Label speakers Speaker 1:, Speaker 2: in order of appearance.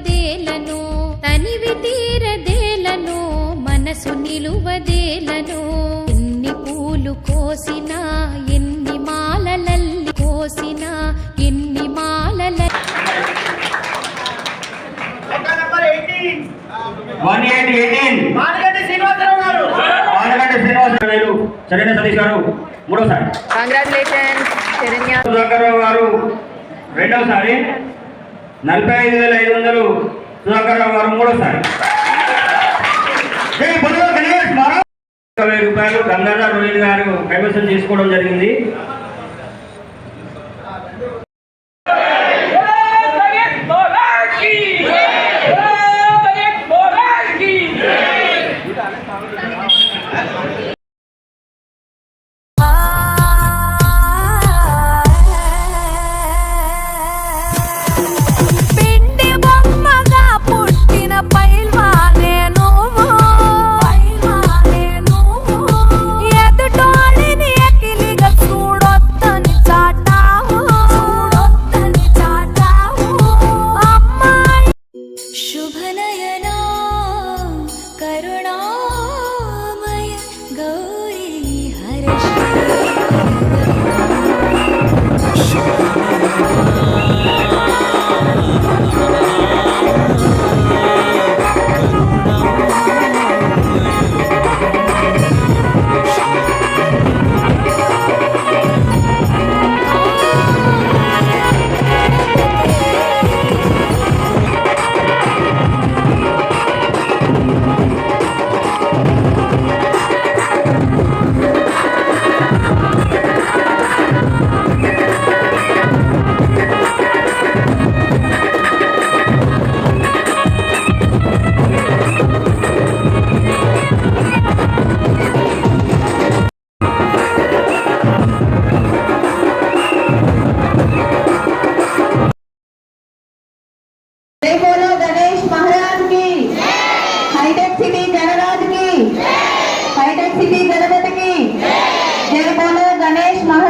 Speaker 1: నిలువదేలను తనివి తీరదేలను మనసు నిలువదేలను. ఎన్ని పూలు కోసిన ఎన్ని మాలలల్లి కోసిన ఎన్ని మాలల
Speaker 2: one eight eighteen.
Speaker 3: Managaddi Srinivasarao గారు.
Speaker 2: సతీష్ మూడోసారి. సుధాకర్ రెండవసారి నలభై ఐదు వేల ఐదు వందలు సుధాకర్ గారు మూడోసారి వెయ్యి రూపాయలు గంగాధర్ రోహిత్ గారు కైవసం చేసుకోవడం జరిగింది.
Speaker 4: పిండి
Speaker 5: హైటెక్ సిటీ జనరాజుకి. హైటెక్ సిటీ జగపతికి జయ గణేష్ మహా